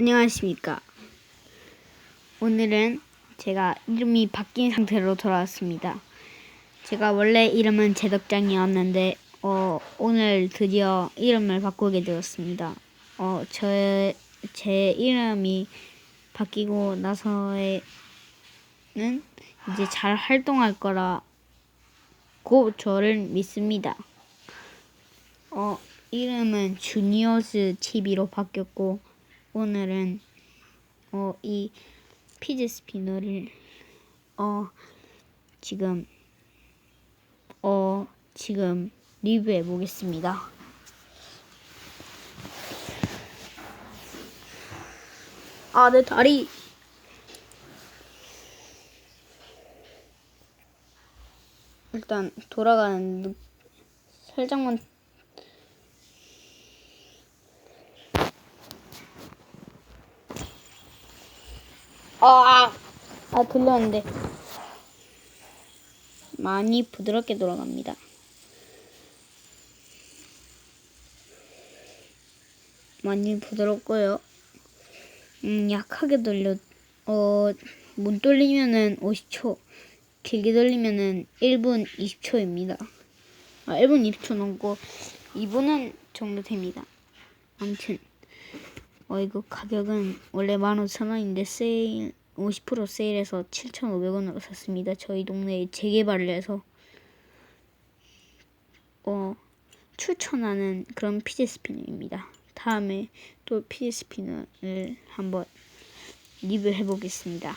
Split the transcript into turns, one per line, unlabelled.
안녕하십니까. 오늘은 제가 이름이 바뀐 상태로 돌아왔습니다. 제가 원래 이름은 제덕장이었는데 어, 오늘 드디어 이름을 바꾸게 되었습니다. 어, 저, 제 이름이 바뀌고 나서에는 이제 잘 활동할 거라고 저를 믿습니다. 어, 이름은 주니어스 TV로 바뀌었고 오늘은 어, 이 피지 스피너를 어, 지금 어, 지금 리뷰해 보겠습니다. 아, 내 다리. 일단 돌아가는 느- 살짝만 아, 아 들렸는데 많이 부드럽게 돌아갑니다. 많이 부드럽고요. 음, 약하게 돌려 어, 못 돌리면은 50초, 길게 돌리면은 1분 20초입니다. 아, 1분 20초 넘고 2분은 정도 됩니다. 아무튼 어, 이거 가격은 원래 15,000원인데 세일, 50% 세일해서 7,500원으로 샀습니다. 저희 동네에 재개발을 해서, 어, 추천하는 그런 피지 스피너입니다. 다음에 또 피지 스피너를 한번 리뷰해 보겠습니다.